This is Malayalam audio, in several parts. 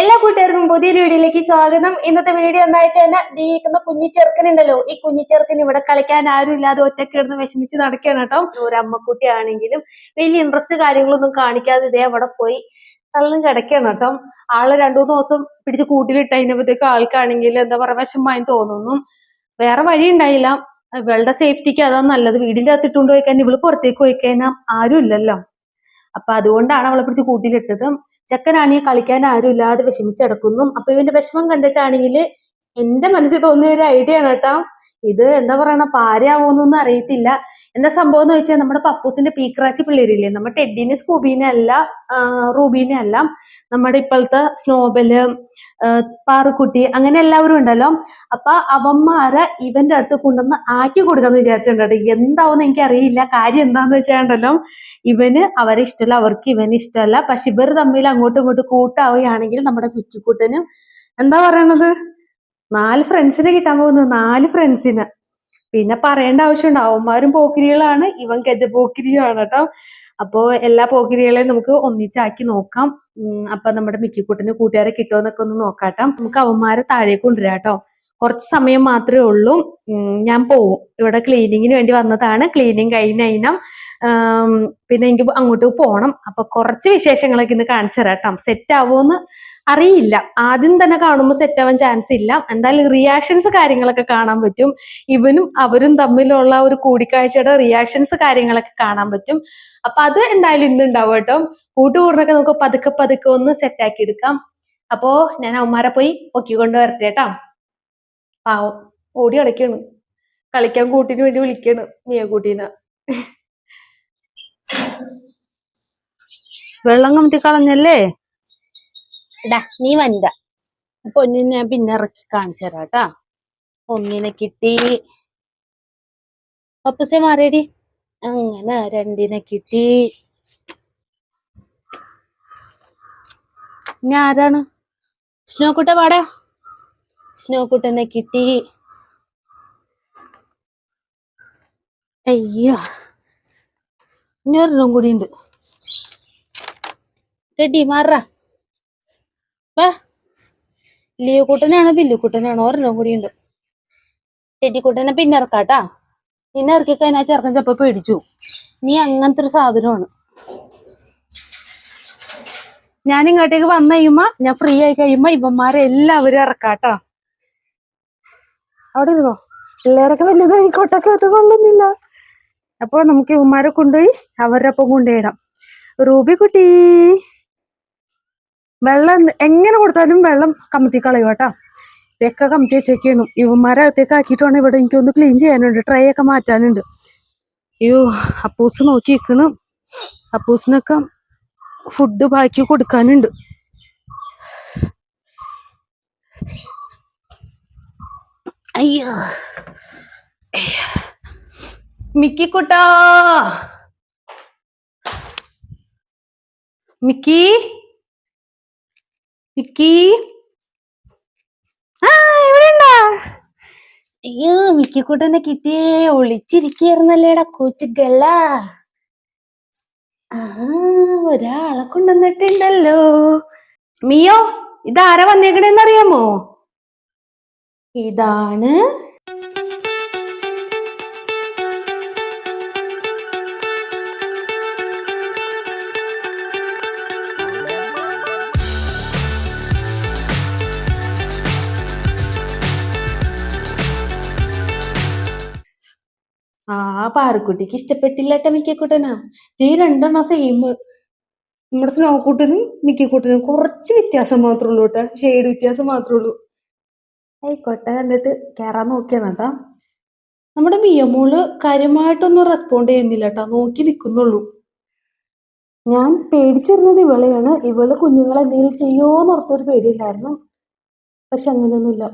എല്ലാ കൂട്ടുകാർക്കും പുതിയൊരു വീഡിയോയിലേക്ക് സ്വാഗതം. ഇന്നത്തെ വീഡിയോ എന്താ വെച്ചാൽ ഈ കുഞ്ഞി ചെറുക്കനുണ്ടല്ലോ. ഈ കുഞ്ഞി ചെറുക്കൻ ഇവിടെ കളിക്കാൻ ആരും ഇല്ലാതെ ഒറ്റയ്ക്ക് കിടന്ന് വിഷമിച്ച് നടക്കുകയാണ് കേട്ടോ. ഒരു അമ്മക്കുട്ടി ആണെങ്കിലും വലിയ ഇൻട്രസ്റ്റ് കാര്യങ്ങളൊന്നും കാണിക്കാതെ ഇതേ അവിടെ പോയി തള്ളും കിടക്കുകയാണ് കേട്ടോ. ആളെ രണ്ടു മൂന്ന് ദിവസം പിടിച്ച് കൂട്ടിലിട്ട് അതിനപ്പോഴത്തേക്ക് ആൾക്കാണെങ്കിൽ എന്താ പറയാ വിഷമമായി തോന്നുന്നു. വേറെ വഴി ഉണ്ടായില്ല. ഇവളുടെ സേഫ്റ്റിക്ക് അതാ നല്ലത്. വീടിന്റെ അകത്ത് ഇട്ടുകൊണ്ട് പോയി കഴിഞ്ഞാൽ ഇവൾ പുറത്തേക്ക് പോയി കഴിഞ്ഞാൽ ആരും ഇല്ലല്ലോ. അപ്പൊ അതുകൊണ്ടാണ് അവളെ പിടിച്ച് കൂട്ടിലിട്ടത്. ചെക്കനാണെങ്കിൽ കളിക്കാൻ ആരും ഇല്ലാതെ വിഷമിച്ചടക്കുന്നു അപ്പൊ ഇവന്റെ വിഷമം കണ്ടിട്ടാണെങ്കിൽ എന്റെ മനസ്സിൽ തോന്നിയ ഒരു ഐഡിയ ആണ് കേട്ടോ. ഇത് എന്താ പറയണ പാരയാവോന്നൊന്നും അറിയത്തില്ല. എന്താ സംഭവം എന്ന് വെച്ചാൽ നമ്മുടെ പപ്പൂസിന്റെ പീക്രാച്ചി പിള്ളേരില്ലേ നമ്മുടെ ടെഡിനെ സ്കൂബീനെ അല്ല റൂബീനെ അല്ല നമ്മുടെ ഇപ്പോഴത്തെ സ്നോബൽ പാറുക്കുട്ടി അങ്ങനെ എല്ലാവരും ഉണ്ടല്ലോ. അപ്പൊ അവന്മാരെ ഇവന്റെ അടുത്ത് കൊണ്ടുവന്ന് ആക്കി കൊടുക്കാന്ന് വിചാരിച്ചിട്ടുണ്ട് എന്താവുമെന്ന് എനിക്ക് അറിയില്ല. കാര്യം എന്താന്ന് വെച്ചാണ്ടല്ലോ ഇവന് അവരെ ഇഷ്ടമല്ല അവർക്ക് ഇവന് ഇഷ്ടമല്ല. പക്ഷെ ഇവർ തമ്മിൽ അങ്ങോട്ടും ഇങ്ങോട്ടും കൂട്ടാവുകയാണെങ്കിൽ നമ്മുടെ മിക്കിക്കുട്ടന് എന്താ പറയണത്? നാല് ഫ്രണ്ട്സിനെ കിട്ടാൻ പോകുന്നു നാല് ഫ്രണ്ട്സിന്. പിന്നെ പറയേണ്ട ആവശ്യമുണ്ട്. അവന്മാരും പോക്കിരികളാണ് ഇവൻ ഗജ പോക്കിരിയുമാണ് കേട്ടോ. അപ്പോ എല്ലാ പോക്കിരികളെയും നമുക്ക് ഒന്നിച്ചാക്കി നോക്കാം. അപ്പൊ നമ്മുടെ മിക്കിക്കൂട്ടിന് കൂട്ടുകാരെ കിട്ടുമെന്നൊക്കെ ഒന്ന് നോക്കാട്ടോ. നമുക്ക് അവന്മാരെ താഴേക്ക് കൊണ്ടുവരാം കേട്ടോ. കുറച്ച് സമയം മാത്രമേ ഉള്ളൂ. ഞാൻ പോവും. ഇവിടെ ക്ലീനിങ്ങിന് വേണ്ടി വന്നതാണ്. ക്ലീനിങ് കഴിഞ്ഞ കഴിഞ്ഞാൽ പിന്നെ എനിക്ക് അങ്ങോട്ട് പോകണം അപ്പൊ കുറച്ച് വിശേഷങ്ങളൊക്കെ ഇന്ന് കാണിച്ചു തരാം സെറ്റ് ആവുമെന്ന് അറിയില്ല. ആദ്യം തന്നെ കാണുമ്പോൾ സെറ്റ് ആവാൻ ചാൻസ് ഇല്ല. എന്തായാലും റിയാക്ഷൻസ് കാര്യങ്ങളൊക്കെ കാണാൻ പറ്റും. ഇവനും അവരും തമ്മിലുള്ള ഒരു കൂടിക്കാഴ്ചയുടെ റിയാക്ഷൻസ് കാര്യങ്ങളൊക്കെ കാണാൻ പറ്റും. അപ്പൊ അത് എന്തായാലും ഇന്ന് ഉണ്ടാവും കേട്ടോ. കൂട്ടുകൂടിനൊക്കെ നമുക്ക് പതുക്കെ പതുക്കെ ഒന്ന് സെറ്റ് ആക്കി എടുക്കാം. അപ്പോ ഞാൻ അവന്മാരെ പോയി പൊക്കിക്കൊണ്ട് വരട്ടെ കേട്ടാ. പാവം. ഓടി കളിക്കാണ്. കളിക്കാൻ കൂട്ടിന് വേണ്ടി വിളിക്കാണ് മിയ കൂട്ടീനെ. വെള്ളം കമത്തി കളഞ്ഞല്ലേ? എടാ നീ വനിത. പൊന്നിനെ ഞാൻ പിന്നെ ഇറക്കി കാണിച്ചു തരാം കേട്ടാ. ഒന്നിനെ കിട്ടി. പപ്പുസെ മാറിയടി. അങ്ങനെ രണ്ടിനെ കിട്ടി. ഇനി ആരാണ്? സ്നോക്കുട്ട പാടാ സ്നോക്കുട്ടനെ കിട്ടി. അയ്യോ. ഇനി ഒരെണ്ണം കൂടി ഉണ്ട് റെഡി മാറാ. വാ ലിയോ കുട്ടനാണോ ബില്ലു കുട്ടനാണോ ഒരെണ്ണം കൂടി ഉണ്ട് ടെറ്റിക്കുട്ടനെ പിന്നെ ഇറക്കാട്ടാ. നിന്നെ ഇറക്കി കഴിഞ്ഞാൽ ചെറുക്കൻ ചെപ്പ പേടിച്ചു നീ അങ്ങനത്തെ ഒരു സാധനമാണ്. ഞാൻ ഇങ്ങോട്ടേക്ക് വന്നു കഴിയുമ്പോ ഞാൻ ഫ്രീ ആയി കഴിയുമ്പോ ഇവന്മാരെ എല്ലാവരും ഇറക്കാട്ടോ. അവിടെ ഇരുന്നോ? പിള്ളേരൊക്കെ വലുതായി അത് കൊള്ളുന്നില്ല. അപ്പൊ നമുക്ക് ഇവന്മാരെ കൊണ്ടുപോയി അവരുടെ ഒപ്പം കൊണ്ടുപോയിടാം റൂബി കുട്ടി. വെള്ളം എങ്ങനെ കൊടുത്താലും വെള്ളം കമത്തി കളയും കേട്ടോ. ഇതൊക്കെ കമത്തി വെച്ചേക്കായിരുന്നു ഇവന്മാരെ അകത്തേക്ക് ആക്കിയിട്ട് ഇവിടെ എനിക്ക് ഒന്ന് ക്ലീൻ ചെയ്യാനുണ്ട്. ട്രൈ ഒക്കെ മാറ്റാനുണ്ട്. അയ്യോ അപ്പൂസ് നോക്കി നിൽക്കണ് അപ്പൂസിനൊക്കെ ഫുഡ് ബാക്കി കൊടുക്കാനുണ്ട്. അയ്യോ. Mickey മിക്കിക്കുട്ടാ Mickey? മിക്കി ആ എവിടെയുണ്ടാ അയ്യോ മിക്കിക്കൂട്ടനെ കിട്ടിയേ ഒളിച്ചിരിക്കുന്നല്ലേടാ കൊച്ചു ഗള. ആ ഒരാളെ കൊണ്ടുവന്നിട്ടുണ്ടല്ലോ. മിയോ ഇതാരാ വന്നേക്കണേന്ന് അറിയാമോ ഇതാണ് പാറക്കുട്ടിക്ക് ഇഷ്ടപ്പെട്ടില്ലട്ട മിക്കക്കൂട്ടനാ. ഈ രണ്ടെണ്ണം സെയിം നമ്മുടെ സ്നോക്കൂട്ടനും മിക്കക്കൂട്ടനും കുറച്ച് വ്യത്യാസം മാത്രമേ ഉള്ളൂ കേട്ടോ ഷെയ്ഡ് വ്യത്യാസം മാത്രമേ ഉള്ളൂ ആയിക്കോട്ടെ കണ്ടിട്ട് കേറാൻ നോക്കിയാന്നാട്ടാ നമ്മുടെ മിയമോൾ കാര്യമായിട്ടൊന്നും റെസ്പോണ്ട് ചെയ്യുന്നില്ല കേട്ടോ നോക്കി നിൽക്കുന്നുള്ളൂ ഞാൻ പേടിച്ചിരുന്നത് ഇവളെയാണ്. ഇവൾ കുഞ്ഞുങ്ങളെ എന്തെങ്കിലും ചെയ്യുമോന്ന് ഓർത്തൊരു പേടിയില്ലായിരുന്നു പക്ഷെ അങ്ങനെയൊന്നുമില്ല.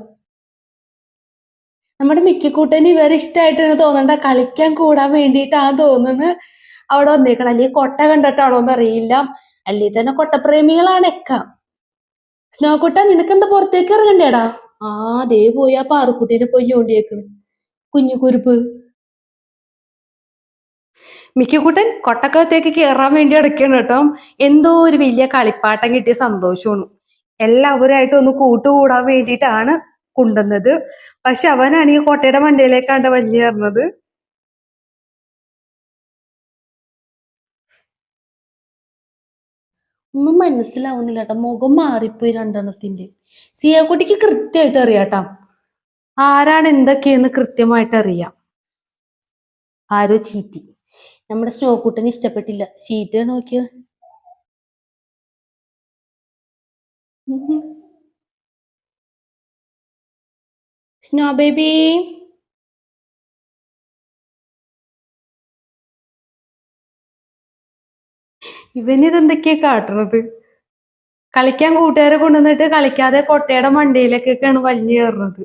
നമ്മുടെ മിക്കക്കൂട്ടന് ഇവരെ ഇഷ്ടമായിട്ടാണ് തോന്നണ്ട കളിക്കാൻ കൂടാൻ വേണ്ടിയിട്ടാണ് തോന്നുന്നത്. അവിടെ വന്നേക്കണം. അല്ലെങ്കിൽ കൊട്ട കണ്ടിട്ടാണോ എന്ന് അറിയില്ല അല്ലെങ്കിൽ തന്നെ കൊട്ടപ്രേമികളാണ് എക്ക സ്നോക്കുട്ട നിനക്കെന്താ പുറത്തേക്ക് ഇറങ്ങണ്ടേടാ? ആ ദേ പോയി ആ പാറുക്കുട്ടീനെ പോയി ഞോണ്ടിയേക്കണ്. കുഞ്ഞു കുരുപ്പ്. മിക്കക്കൂട്ടൻ കൊട്ടക്കകത്തേക്ക് കയറാൻ വേണ്ടി അടയ്ക്കണം കേട്ടോ. എന്തോ ഒരു വലിയ കളിപ്പാട്ടം കിട്ടിയ സന്തോഷമാണ്. എല്ലാവരുമായിട്ട് ഒന്ന് കൂട്ടുകൂടാൻ വേണ്ടിയിട്ടാണ് കൊണ്ടുവന്നത്. പക്ഷെ അവനാണ് ഈ കോട്ടയുടെ മണ്ടയിലേക്കാണ്ട് വലിയ കയറുന്നത്. ഒന്നും മനസ്സിലാവുന്നില്ല കേട്ടോ മുഖം മാറിപ്പോയി രണ്ടെണ്ണത്തിന്റെ. സിയാക്കുട്ടിക്ക് കൃത്യമായിട്ട് അറിയാട്ടാ ആരാണ് എന്തൊക്കെയെന്ന് കൃത്യമായിട്ട് അറിയാം. ആരോ ചീറ്റി. നമ്മുടെ സ്നോക്കുട്ടന് ഇഷ്ടപ്പെട്ടില്ല. ചീറ്റ നോക്കിയ? സ്നോ ബേബി ഇവനിതെന്തൊക്കെയാ കാട്ടുന്നത് കളിക്കാൻ കൂട്ടുകാരെ കൊണ്ടുവന്നിട്ട് കളിക്കാതെ കൊട്ടയുടെ മണ്ടയിലേക്കൊക്കെയാണ് വലിഞ്ഞു കയറുന്നത്.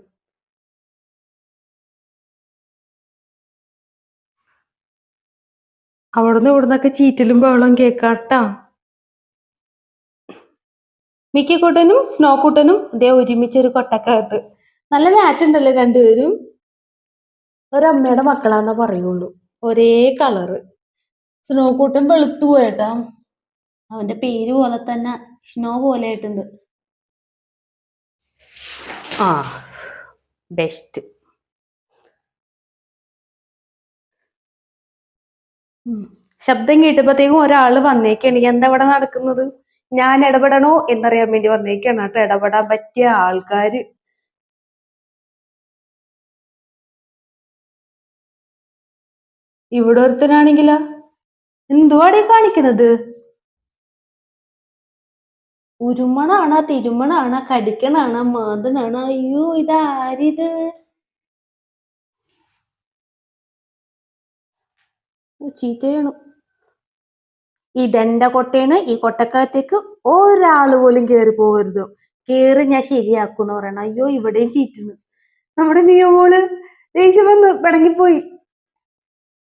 അവിടുന്ന് ഇവിടുന്നൊക്കെ ചീറ്റലും ബഹളം കേക്കാട്ടാ മിക്കിക്കുട്ടനും സ്നോ കൂട്ടനും ഇതേ ഒരുമിച്ചൊരു കൊട്ടക്കകത്ത് നല്ല മാച്ച് ഉണ്ടല്ലോ രണ്ടുപേരും. ഒരമ്മയുടെ മക്കളാന്നാ പറയുള്ളൂ. ഒരേ കളറ് സ്നോ കൂട്ടൻ വെളുത്തു പോയേട്ടാ. അവന്റെ പേര് പോലെ തന്നെ സ്നോ പോലെ ആയിട്ടുണ്ട്. ആ ബെസ്റ്റ് ശബ്ദം കേട്ടപ്പോഴത്തേക്കും ഒരാൾ വന്നേക്കാണ്. എന്താ ഇവിടെ നടക്കുന്നത്? ഞാൻ ഇടപെടണോ എന്നറിയാൻ വേണ്ടി വന്നേക്കാണ്. കേട്ടോ ഇടപെടാൻ പറ്റിയ ആൾക്കാര്. ഇവിടെ ഒരുത്തനാണെങ്കിലാ എന്തുവാടേ കാണിക്കുന്നത്? ഉരുമണാണോ തിരുമണാണോ കടിക്കണാണോ മാന്തണാണോ അയ്യോ ഇതാരിത്? ചീത്തയാണ്. ഇതെന്റെ കൊട്ടയാണ് ഈ കൊട്ടക്കകത്തേക്ക് ഒരാൾ പോലും കേറി പോകരുത്. കേറി ഞാൻ ശരിയാക്കൂന്ന് പറയണം. അയ്യോ ഇവിടെയും ചീറ്റുന്നു. നമ്മുടെ മിയോ മോൾ ദേഷ്യം വന്ന് പിടങ്ങിപ്പോയി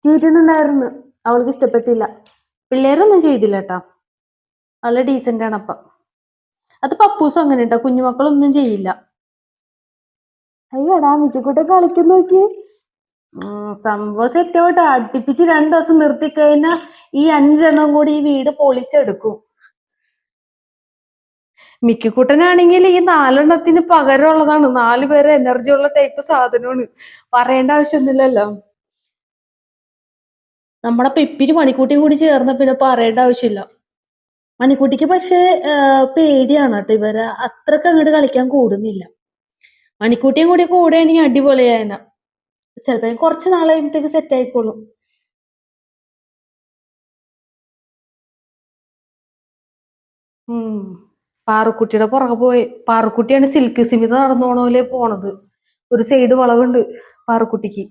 ചീറ്റുന്നുണ്ടായിരുന്നു അവൾക്ക് ഇഷ്ടപ്പെട്ടില്ല. പിള്ളേരൊന്നും ചെയ്തില്ല കേട്ടാ നല്ല ഡീസെന്റ് ആണ് അപ്പ. അത് പപ്പൂസും അങ്ങനെ കേട്ടോ കുഞ്ഞുമക്കളൊന്നും ചെയ്യില്ല. അയ്യടാ മിച്ചക്കൂട്ടെ കളിക്കുന്ന നോക്കി സംഭവം സെറ്റ് ആവട്ടെ അടുപ്പിച്ച് രണ്ടു ദിവസം നിർത്തിക്കഴിഞ്ഞാൽ ഈ അഞ്ചെണ്ണം കൂടി ഈ വീട് പൊളിച്ചെടുക്കും. മിക്കിക്കുട്ടനാണെങ്കിൽ ഈ നാലെണ്ണത്തിന് പകരമുള്ളതാണ്. നാല് പേരെ എനർജി ഉള്ള ടൈപ്പ് സാധനമാണ്. പറയേണ്ട ആവശ്യമൊന്നുമില്ലല്ലോ. നമ്മുടെ പെപ്പിരി മണിക്കൂട്ടിയും കൂടി ചേർന്ന പിന്നെ പറയേണ്ട ആവശ്യമില്ല. മണിക്കുട്ടിക്ക് പക്ഷേ പേടിയാണ് കേട്ടോ ഇവരെ. അത്രയ്ക്ക് അങ്ങോട്ട് കളിക്കാൻ കൂടുന്നില്ല. മണിക്കൂട്ടിയും കൂടി കൂടുകയാണെങ്കിൽ അടിപൊളിയായന. ചിലപ്പോ കുറച്ച് നാൾ കഴിയുമ്പോഴത്തേക്ക് സെറ്റ് ആയിക്കോളും. ഉം. പാറുക്കുട്ടിയുടെ പുറകെ പോയി. പാറുക്കുട്ടിയാണ് സിൽക്ക് സിമിത നടന്നോണ പോലെ പോണത്. ഒരു സൈഡ് വളവുണ്ട് പാറുക്കുട്ടിക്ക്.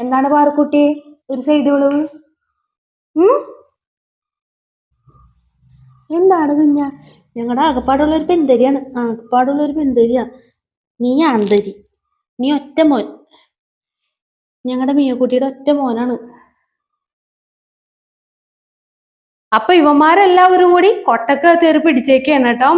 എന്താണ് പാറുക്കുട്ടി? ഒരു സൈഡ് വളവ് എന്താണ് കുഞ്ഞ? ഞങ്ങളുടെ ആകപ്പാടുള്ള ഒരു പെന്തരിയാണ് ആകപ്പാടുള്ള ഒരു പെന്തരിയാ നീ ആന്തരി നീ ഒറ്റ മോൻ. ഞങ്ങളുടെ മീയക്കുട്ടിയുടെ ഒറ്റ മോനാണ്. അപ്പൊ ഇവന്മാരെല്ലാവരും കൂടി കൊട്ടക്ക് തേറി പിടിച്ചേക്കാണ് കേട്ടോ.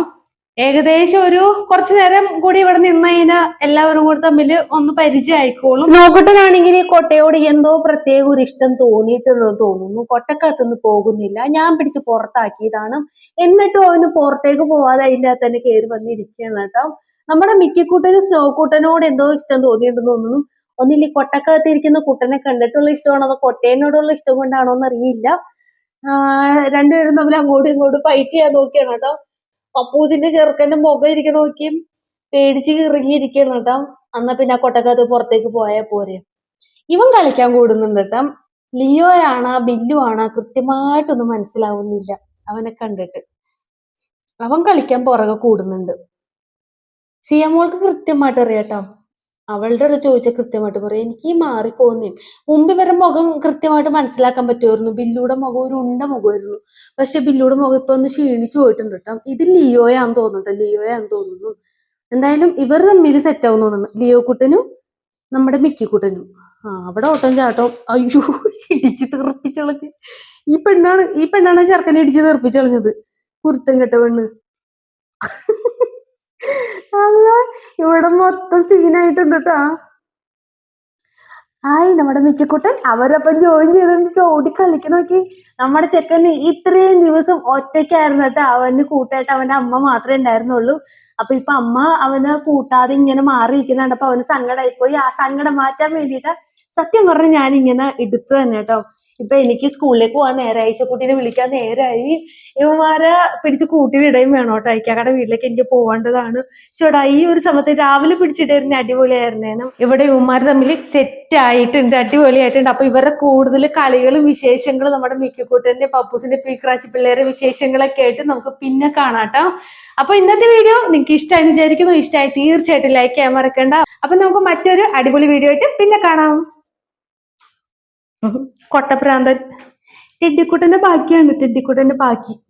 ഏകദേശം ഒരു കുറച്ചു നേരം കൂടി ഇവിടെ നിന്ന് കഴിഞ്ഞാൽ എല്ലാവരും കൂടി തമ്മിൽ ഒന്ന് പരിചയമായിക്കോളും. സ്നോക്കുട്ടനാണെങ്കിൽ കൊട്ടയോട് എന്തോ പ്രത്യേക ഒരു ഇഷ്ടം തോന്നിയിട്ടുള്ളത് തോന്നുന്നു. കൊട്ടക്കകത്തുനിന്ന് പോകുന്നില്ല. ഞാൻ പിടിച്ച് പുറത്താക്കിയതാണ്. എന്നിട്ടും അവന് പുറത്തേക്ക് പോവാതെ അതിന്റെ അകത്ത് തന്നെ കയറി വന്നിരിക്കുകയാണ് കേട്ടോ. നമ്മുടെ മിക്കിക്കുട്ടനും സ്നോക്കുട്ടനോട് എന്തോ ഇഷ്ടം തോന്നിയിട്ടുണ്ടെന്ന് തോന്നുന്നു. ഒന്നില്ല കൊട്ടക്കകത്ത് ഇരിക്കുന്ന കുട്ടനെ കണ്ടിട്ടുള്ള ഇഷ്ടമാണോ? അതോ കൊട്ടേനോടുള്ള ഇഷ്ടം കൊണ്ടാണോ എന്നറിയില്ല. രണ്ടുപേരും തമ്മിൽ അങ്ങോട്ടും ഇങ്ങോട്ടും ഫൈറ്റ് ചെയ്യാൻ നോക്കിയാണ് കേട്ടോ. പപ്പൂസിന്റെ ചെറുക്കന്റെ മുഖം ഇരിക്കണ നോക്കി പേടിച്ച് ഇറങ്ങിയിരിക്കണം കേട്ടോ. എന്നാ പിന്നെ ആ കൊട്ടക്കകത്ത് പുറത്തേക്ക് പോയ പോരെ. ഇവൻ കളിക്കാൻ കൂടുന്നുണ്ട് കേട്ടോ. ലിയോയാണ് ബില്ലു ആണ് കൃത്യമായിട്ടൊന്നും മനസ്സിലാവുന്നില്ല അവനെ കണ്ടിട്ട്. അവൻ കളിക്കാൻ പുറകെ കൂടുന്നുണ്ട്. സിയമോൾക്ക് കൃത്യമായിട്ട് അറിയാട്ടോ അവളുടെ അടുത്ത് ചോദിച്ചാൽ കൃത്യമായിട്ട് പറയും എനിക്ക് മാറിപ്പോകുന്നേ മുമ്പ് ഇവരുടെ മുഖം കൃത്യമായിട്ട് മനസ്സിലാക്കാൻ പറ്റുമായിരുന്നു. ബില്ലുടെ മുഖം ഒരു ഉണ്ട മുഖമായിരുന്നു. പക്ഷെ ബില്ലുടെ മുഖം ഇപ്പൊ ഒന്ന് ക്ഷീണിച്ചു പോയിട്ടുണ്ട് കേട്ടോ. ഇത് ലിയോയാന്ന് തോന്നുന്നുണ്ട് ലിയോയാന്ന് തോന്നുന്നു. എന്തായാലും ഇവർ തമ്മിൽ സെറ്റ് ആവും തോന്നുന്നു. ലിയോ കുട്ടനും നമ്മുടെ മിക്കി കുട്ടനും ആ അവിടെ ഓട്ടം ചാട്ടം. അയ്യോ ഇടിച്ച് തീർപ്പിച്ചളഞ്ഞ് ഈ പെണ്ണാണ് ഈ പെണ്ണാണ് ചെറുക്കനെ ഇടിച്ച് തീർപ്പിച്ചളഞ്ഞത് കുരുത്തം കെട്ട പെണ്ണ്. അല്ല ഇവിടെ മൊത്തം സീനായിട്ടുണ്ട് കേട്ടാ ആയി നമ്മുടെ മിക്കക്കുട്ടൻ അവരപ്പം ജോയിൻ ചെയ്തിട്ട് ഓടി കളിക്കണോക്കി നമ്മുടെ ചെക്കന് ഇത്രയും ദിവസം ഒറ്റയ്ക്കായിരുന്നു കേട്ടോ അവന് കൂട്ടായിട്ട് അവന്റെ അമ്മ മാത്രമേ ഉണ്ടായിരുന്നുള്ളൂ. അപ്പൊ ഇപ്പൊ അമ്മ അവനെ കൂട്ടാതെ ഇങ്ങനെ മാറിയിരിക്കുന്നുണ്ട്. അപ്പൊ അവന് സങ്കടമായിപ്പോയി ആ സങ്കടം മാറ്റാൻ വേണ്ടിയിട്ട് സത്യം പറഞ്ഞ ഞാൻ ഇങ്ങനെ എടുത്തു തന്നെ കേട്ടോ ഇപ്പൊ എനിക്ക് സ്കൂളിലേക്ക് പോകാൻ നേരമായി കുട്ടീനെ വിളിക്കാൻ നേരായി. ഇവന്മാരെ പിടിച്ച് കൂട്ടി വിടുകയും വേണം കേട്ടോ. അയക്കാക്കടെ വീട്ടിലേക്ക് എനിക്ക് പോകേണ്ടതാണ്. ചേട്ടാ ഈ ഒരു സമയത്ത് രാവിലെ പിടിച്ചിട്ടായിരുന്നു അടിപൊളിയായിരുന്നേനും ഇവിടെ ഇവന്മാർ തമ്മിൽ സെറ്റ് ആയിട്ടുണ്ട് അടിപൊളിയായിട്ടുണ്ട്. അപ്പൊ ഇവരുടെ കൂടുതൽ കളികളും വിശേഷങ്ങളും നമ്മുടെ മിക്കക്കൂട്ടന്റെ പപ്പൂസിന്റെ പീക്രാച്ചി പിള്ളേരെ വിശേഷങ്ങളൊക്കെ ആയിട്ട് നമുക്ക് പിന്നെ കാണാട്ടോ അപ്പൊ ഇന്നത്തെ വീഡിയോ നിങ്ങൾക്ക് ഇഷ്ടമായി വിചാരിക്കുന്നു. ഇഷ്ടമായി തീർച്ചയായിട്ടും ലൈക്ക് ചെയ്യാൻ മറക്കണ്ട. അപ്പൊ നമുക്ക് മറ്റൊരു അടിപൊളി വീഡിയോ ആയിട്ട് പിന്നെ കാണാം. കൊട്ടപ്രാന്തൻ. ടെഡിക്കുട്ടന്റെ ബാക്കിയാണ് ടെഡിക്കുട്ടന്റെ ബാക്കി.